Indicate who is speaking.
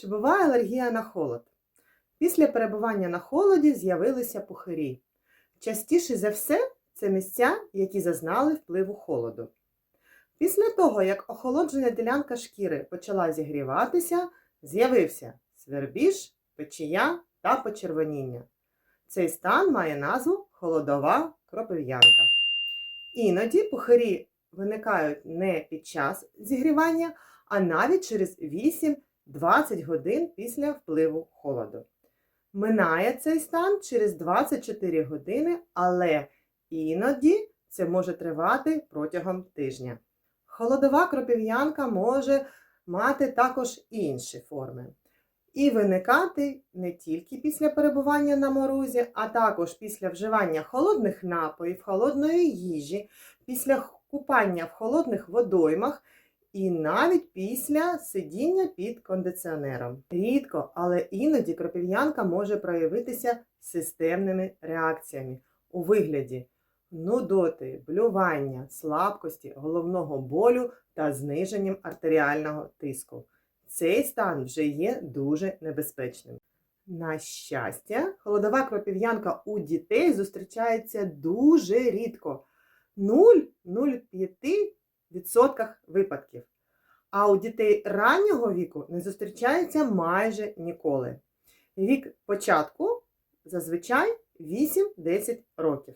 Speaker 1: Чи буває алергія на холод? Після перебування на холоді з'явилися пухирі. Частіше за все, це місця, які зазнали впливу холоду. Після того, як охолоджена ділянка шкіри почала зігріватися, з'явився свербіж, печія та почервоніння. Цей стан має назву холодова кропив'янка. Іноді пухирі виникають не під час зігрівання, а навіть через 8-20 годин після впливу холоду. Минає цей стан через 24 години, але іноді це може тривати протягом тижня. Холодова кропив'янка може мати також інші форми. І виникати не тільки після перебування на морозі, а також після вживання холодних напоїв, холодної їжі, після купання в холодних водоймах і навіть після сидіння під кондиціонером. Рідко, але іноді кропив'янка може проявитися системними реакціями у вигляді нудоти, блювання, слабкості, головного болю та зниженням артеріального тиску. Цей стан вже є дуже небезпечним. На щастя, холодова кропів'янка у дітей зустрічається дуже рідко 0,05% випадків. А у дітей раннього віку не зустрічається майже ніколи. Вік початку зазвичай 8-10 років.